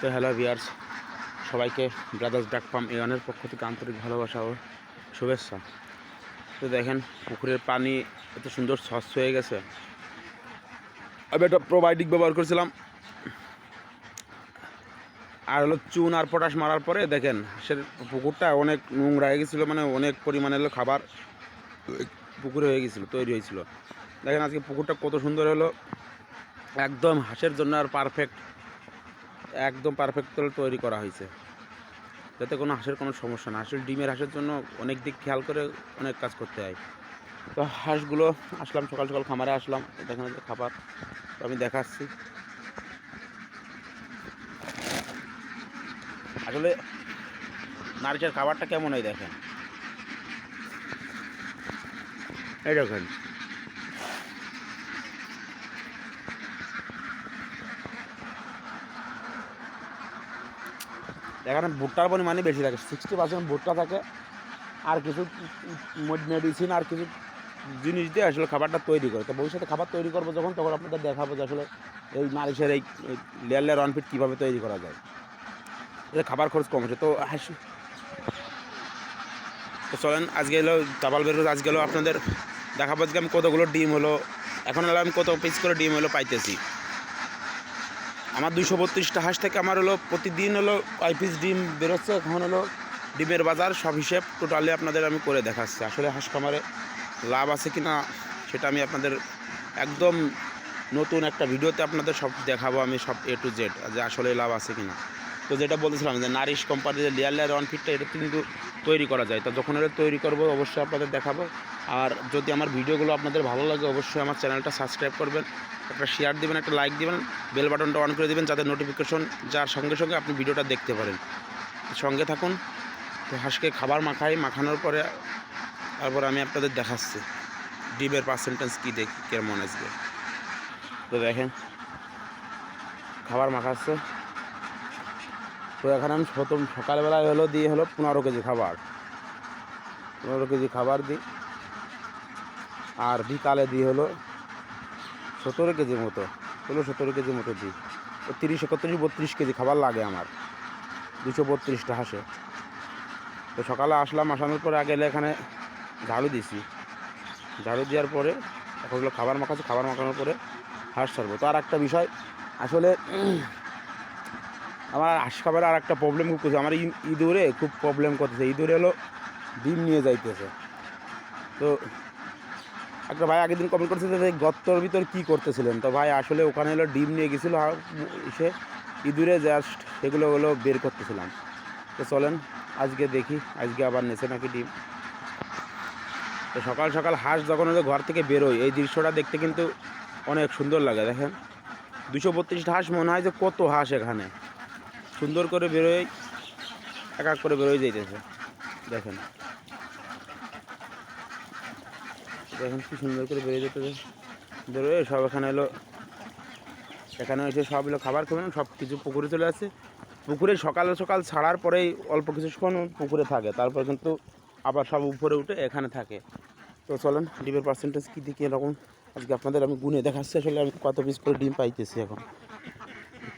তো hello viewers সবাইকে brothers duck farm এওয়ানের পক্ষ থেকে আন্তরিক ভালোবাসা ও শুভেচ্ছা। তো দেখেন, পুকুরের পানি এত সুন্দর স্বচ্ছ হয়ে গেছে। আমি একটা প্রোবায়োটিক ব্যবহার করেছিলাম। আর হলো চুন আর পটাশ মারার পরে দেখেন, সে পুকুরটা অনেক নোংরা হয়ে গেছিল মানে অনেক পরিমাণে হলো খাবার পুকুরে হয়ে গেছিল, তৈরি হয়েছিল। দেখেন আজকে পুকুরটা কত সুন্দর হলো। একদম হাঁসের জন্য আর পারফেক্ট একদম পারফেক্ট তৈরি করা হয়েছে। যাতে কোনো হাঁসের কোনো সমস্যা না আসলে ডিমের হাঁসের জন্য অনেক দিক খেয়াল করে অনেক কাজ করতে হয়। তো হাঁসগুলো আসলাম, সকাল সকাল খামারে আসলাম। দেখেন খাবার, তো আমি দেখাচ্ছি। আসলে নারিশের খাবারটা কেমন হয় দেখেন? এই দেখেন। এখানে ভুট্টার পরিমাণই বেশি থাকে সিক্সটি পার্সেন্ট ভুট্টা থাকে। আর কিছু মেডিসিন আর কিছু জিনিস দিয়ে আসলে খাবারটা তৈরি করে। তো ভবিষ্যতে খাবার তৈরি করব যখন, তখন আপনাদের দেখাবো যে আসলে এই নারিশের এই লেয়ার লেয়ার অনফিট কীভাবে তৈরি করা যায়। এতে খাবার খরচ কম হচ্ছে। তো হাসি তো চলেন, আজকে এলো ডাবল বেরোজ, আজকে এলো আপনাদের দেখাবো আজকে আমি কতগুলো ডিম হলো। এখন হলো আমি কত পিস করে ডিম হলো পাইতেছি। আমার দুশো বত্রিশটা হাঁস থেকে আমার হলো প্রতিদিন হলো কয় পিস ডিম বেরোচ্ছে, এখন হলো ডিমের বাজার, সব হিসেব টোটালি আপনাদের আমি করে দেখাচ্ছি। আসলে হাঁস খামারে লাভ আছে কি না সেটা আমি আপনাদের একদম নতুন একটা ভিডিওতে আপনাদের সব দেখাবো, আমি সব এ টু জেড যে আসলে লাভ আছে কি না তো যেটা বলতেছিলাম যে নারিশ কোম্পানির যে লেয়ার লেয়ার ফিটটা এটা কিন্তু তৈরি করা যায়। তো যখন এটা তৈরি করব, অবশ্যই আপনাদের দেখাবো। আর যদি আমার ভিডিওগুলো আপনাদের ভালো লাগে, অবশ্যই আমার চ্যানেলটা সাবস্ক্রাইব করবেন। একটা শেয়ার দিবেন, একটা লাইক দিবেন বেল বাটনটা অন করে দিবেন, যাতে নোটিফিকেশন যার সঙ্গে সঙ্গে আপনি ভিডিওটা দেখতে পারেন। সঙ্গে থাকুন, তো হাঁসকে খাবার মাখাই, মাখানোর পরে তারপর আমি আপনাদের দেখাচ্ছি। ডিমের পার্সেন্টেজ কী দেখি, কেমন আসবে তো দেখেন, খাবার মাখাচ্ছে। তো এখানে আমি প্রথম সকালবেলায় হলো দিয়ে হলো পনেরো কেজি খাবার। পনেরো কেজি খাবার দিই। আর বিকালে দিই হলো সতেরো কেজি মতো, ষোলো সতেরো কেজি মতো দিই। তো তিরিশ, একত্রিশ, বত্রিশ কেজি খাবার লাগে আমার। দুশো বত্রিশটা হাঁসে। তো সকালে আসলাম, আসানোর পরে আগে এখানে ঝাড়ু দিছি। ঝাড়ু দেওয়ার পরে এখন খাবার মাখাচ্ছি, খাবার মাখানোর পরে হাঁস ছাড়বো। তো আর একটা বিষয়, আসলে আমার হাঁস খাবারে আর একটা প্রবলেম করছে। আমার ইঁদুরে খুব প্রবলেম করতেছে। ইঁদুরে হলো ডিম নিয়ে যাইতেছে। তো একটা ভাই আগের দিন কমেন্ট করছে যে গর্তর ভিতর কী করতেছিলেন? তো ভাই আসলে ওখানে হলো ডিম নিয়ে গেছিল এসে ইঁদুরে জাস্ট সেগুলো হলো বের করতেছিলাম। তো চলেন, আজকে দেখি, আজকে আবার নেছে নাকি ডিম। তো সকাল সকাল হাঁস যখন হলো ঘর থেকে বেরোয়, এই দৃশ্যটা দেখতে কিন্তু অনেক সুন্দর লাগে, দেখেন। দুশো বত্রিশটা হাঁস মনে হয় যে কত হাঁস এখানে। সুন্দর করে বেরোয়, এক এক করে বেরোয় যাইতেছে। দেখেন। দেখেন কি সুন্দর করে বেরিয়ে যেতে বেরোয়, সব এখানে এলো। এখানে এসে সব এলো, খাবার খাবে না সব কিছু পুকুরে চলে আসে। পুকুরে সকাল সকাল ছাড়ার পরেই অল্প কিছুক্ষণ পুকুরে থাকে। তারপর কিন্তু আবার সব উপরে উঠে এখানে থাকে। তো চলেন, ডিমের পার্সেন্টেজ কী দিকে এরকম? আজকে আপনাদের আমি গুনে দেখাচ্ছি, আসলে আমি কত পিস করে ডিম পাইতেছি এখন।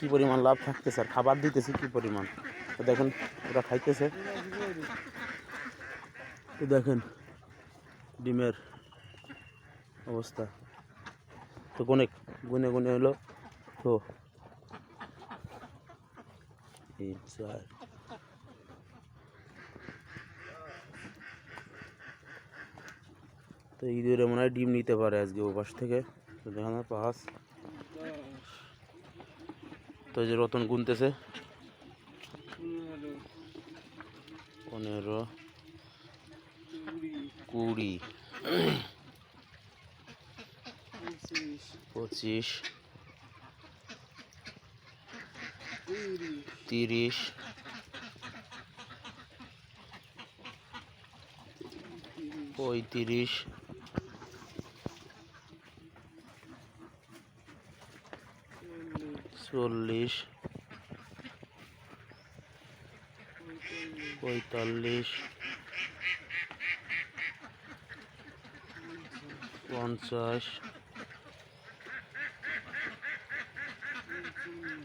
কী পরিমাণ লাভ থাকতেছে আর খাবার দিতেছি কী পরিমাণ? তো দেখেন, ওরা খাইতেছে। তো দেখেন, ডিমের অবস্থা। তো গুনে গুনে গুনে হলো তো তো ইঁদুরে মনে হয় ডিম নিতে পারে আজকে ওপাশ থেকে। তো দেখানো, পাঁচ। তো এই যে রতন গুনতেছে। পনেরো কুড়ি পঁচিশ তিরিশ পঁয়ত্রিশ চল্লিশ পঁয়তাল্লিশ পঞ্চাশ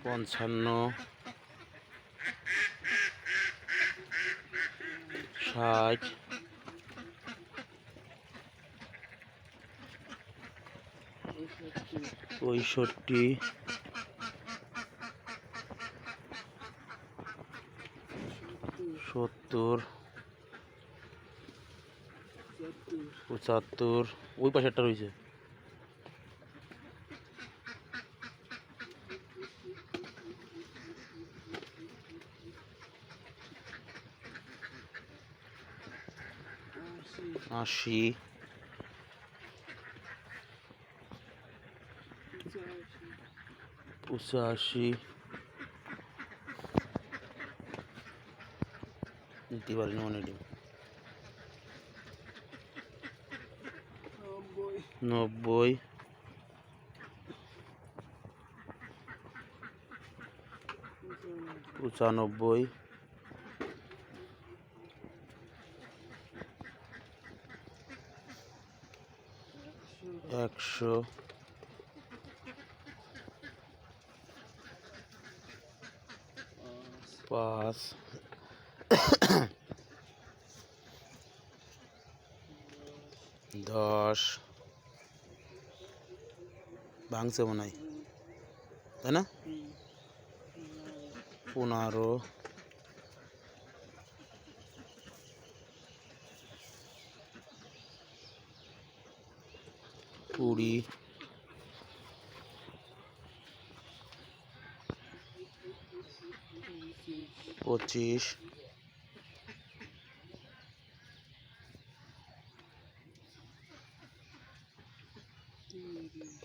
পঞ্চান্ন ষাট পঁয়ষট্টি সত্তর পঁচাত্তর। ওই পাশেরটা রয়েছে। আশি। পঁচাশি। নিতে পারিনি নেই। নব্বই। পঁচানব্বই। একশো। পাঁচ। দশ ভাঙছে মনে হয়। তাই না? পনেরো। কুড়ি। পঁচিশ।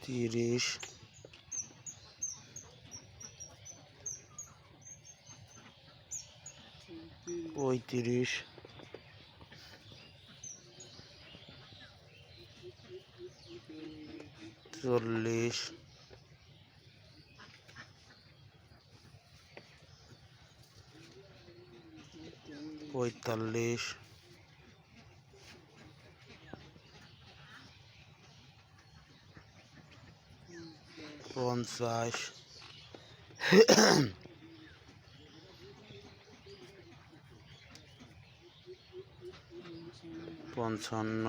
তিরিশ। পঁয়ত্রিশ। চল্লিশ। পঁয়তাল্লিশ। পঞ্চাশ পঞ্চান্ন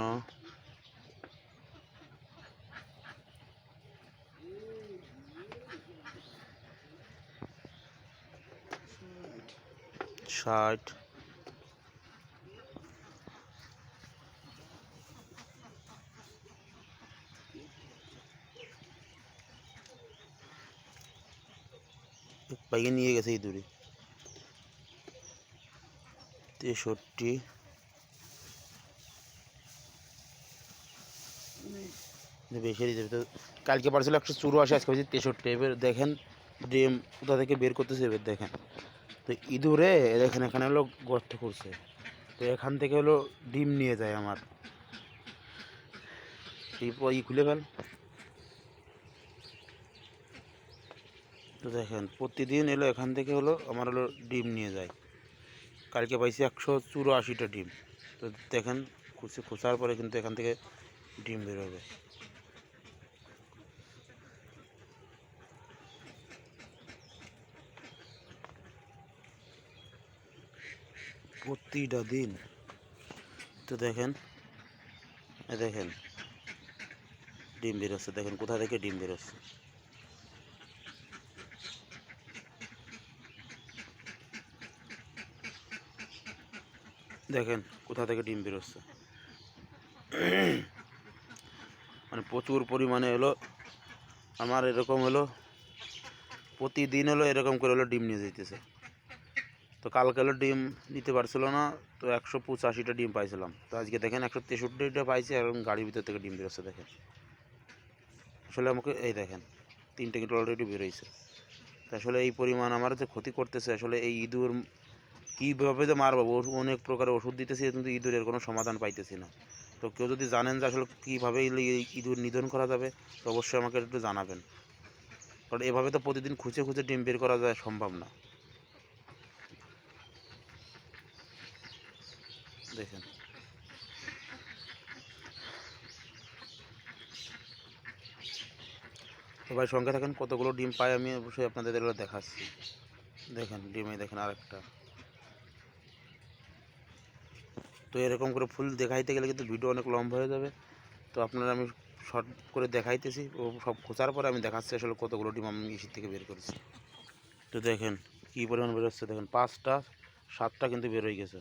ষাট পাইয়ে নিয়ে গেছে এই দূরে। তেষট্টি। বেশি দিতে তো। কালকে পারছিল একশো চুরাশি, আজকে হচ্ছে তেষট্টি। এবার দেখেন, ডিম কোথা থেকে বের করতেছে, এবার দেখেন। তো ইঁদুরে দেখেন, এখানে হলো গর্ত করছে। তো এখান থেকে হলো ডিম নিয়ে যায় আমার। ই খুলে ফেল। তো দেখেন, প্রতিদিন এলো এখান থেকে হলো আমার হলো ডিম নিয়ে যায়। কালকে পাইছি একশো চুরাশিটা ডিম। তো দেখেন খুঁজে খোঁচার পরে কিন্তু এখান থেকে ডিম বেরোবে প্রতিটা দিন। তো দেখেন দেখেন, ডিম বেরোচ্ছে দেখেন কোথা থেকে ডিম বেরোচ্ছে দেখেন কোথা থেকে ডিম বেরোচ্ছে। মানে প্রচুর পরিমাণে হলো, আমার এরকম হলো, প্রতিদিন হলো এরকম করে হলো ডিম নিয়ে যেতেছে তো কালকে হলো ডিম নিতে পারছিল না, তো একশো পঁচাশিটা ডিম পাইছিলাম। তো আজকে দেখেন একশো তেষট্টিটা পাইছি এবং গাড়ির ভিতর থেকে ডিম বেরোচ্ছে দেখেন। আসলে আমাকে, এই দেখেন, তিনটে কিন্তু অলরেডি বেরোইছে। তো আসলে এই পরিমাণ আমার যে ক্ষতি করতেছে, আসলে এই ইঁদুর কীভাবে যে মারবো? অনেক প্রকারের ওষুধ দিতেছি, কিন্তু ইঁদুরের কোনো সমাধান পাইতেছি না। তো কেউ যদি জানেন যে আসলে কীভাবে ইঁদুর নিধন করা যাবে, তো অবশ্যই আমাকে একটু জানাবেন। কারণ এভাবে তো প্রতিদিন খুঁজে খুঁজে ডিম বের করা যায় সম্ভব না। দেখেন। সবাই সঙ্গে থাকেন, কতগুলো ডিম পাই আমি অবশ্যই আপনাদের দেখাচ্ছি। দেখেন, ডিমে দেখেন আরেকটা। তো এরকম করে ফুল দেখাইতে গেলে কিন্তু ভিডিও অনেক লম্বা হয়ে যাবে। তো আপনারা আমি শর্ট করে দেখাইতেছি, ও সব খোঁচার পরে আমি দেখাচ্ছি আসলে কতগুলো ডিম আমি ইসির থেকে বের করেছি। তো দেখেন কী পরিমাণ বেরোচ্ছে দেখেন পাঁচটা, সাতটা কিন্তু বের হয়ে গেছে।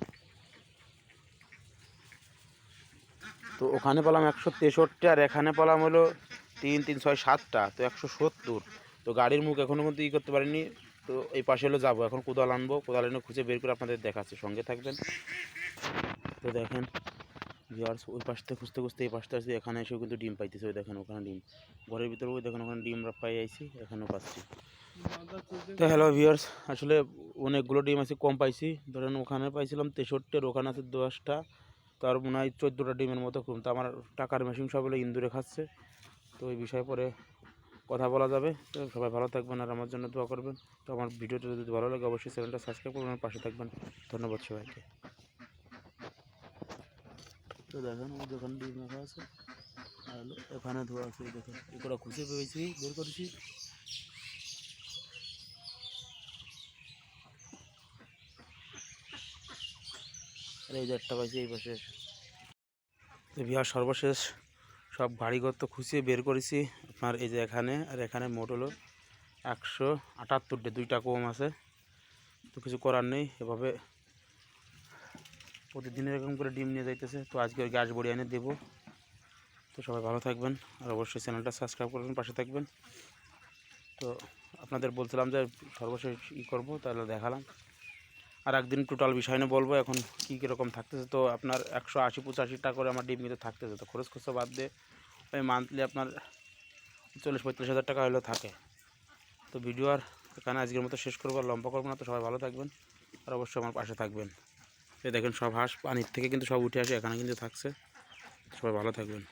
তো ওখানে পেলাম একশো তেষট্টি আর এখানে পেলাম হলো তিন তিন, ছয়, সাতটা, তো একশো সত্তর। তো গাড়ির মুখ এখনও কিন্তু ই করতে পারিনি, তো এই পাশে হলো যাব। এখন কোদাল আনব, কোদাল এনে খুঁজে বের করে আপনাদের দেখাচ্ছি, সঙ্গে থাকবেন। তো দেখেন ভিওয়ার্স ওই পাশ থেকে খুঁজতে খুঁজতে এই পাশটা আসছি এখানে এসেও কিন্তু ডিম পাইতেছে, ওই দেখেন ওখানে ডিম। ঘরের ভিতরে ওই দেখেন ওখানে ডিম পাই আইছি, এখানেও পাচ্ছি। তো হ্যালো ভিওয়ার্স আসলে অনেকগুলো ডিম আছে কম পাইছি। ধরেন ওখানে পাইছিলাম তেষট্টি আর ওখানে আছে দশটা, তার মনে হয় চোদ্দোটা ডিমের মতো কম। তো আমার টাকার মেশিন সব হলো ইন্দুরে খাচ্ছে। তো এই বিষয়ে পরে কথা বলা যাবে। তো সবাই ভালো থাকবেন আর আমার জন্য দোয়া করবেন। তো আমার ভিডিওটা যদি ভালো লাগে, অবশ্যই চ্যানেলটা সাবস্ক্রাইব করবেন পাশে থাকবেন। ধন্যবাদ সবাইকে। তো দেখেন, ওই দোকান ডিম আছে আর এখানে ধোয়া আছে দেখেন এগুলো খুঁজে পেয়েছি, বের করেছি। আর এই একটা পাইছি, এই পাশে তো বিহার সর্বশেষ, সব বাড়িঘর তো খুঁচিয়ে বের করেছি, আপনার এই যে এখানে, আর এখানে মোট হলো একশো আটাত্তরটে, দুইটা কম আছে। তো কিছু করার নেই, এভাবে প্রতিদিন এরকম করে ডিম নিয়ে যাইতেছে। তো আজকে ওই গ্যাস বড়ি এনে দেবো। তো সবাই ভালো থাকবেন আর অবশ্যই চ্যানেলটা সাবস্ক্রাইব করবেন, পাশে থাকবেন। তো আপনাদের বলছিলাম যে সর্বশেষ ই করব, তাহলে দেখালাম। আর একদিন টোটাল বিষয় নিয়ে বলব, এখন কী কীরকম থাকতেছে। তো আপনার একশো আশি পঁচাশি টাকা করে আমার ডিম কিন্তু থাকতেছে। তো খরচ খরচা বাদ দিয়ে ওই মান্থলি আপনার চল্লিশ পঁয়ত্রিশ হাজার টাকা হলেও থাকে। তো ভিডিও আর এখানে আজকের মতো শেষ করব, আর লম্বা করব না। তো সবাই ভালো থাকবেন আর অবশ্যই আমার পাশে থাকবেন। দেখেন সব হাঁস পানির থেকে কিন্তু সব উঠে আসে, এখানে কিন্তু থাকছে। সবাই ভালো থাকবেন।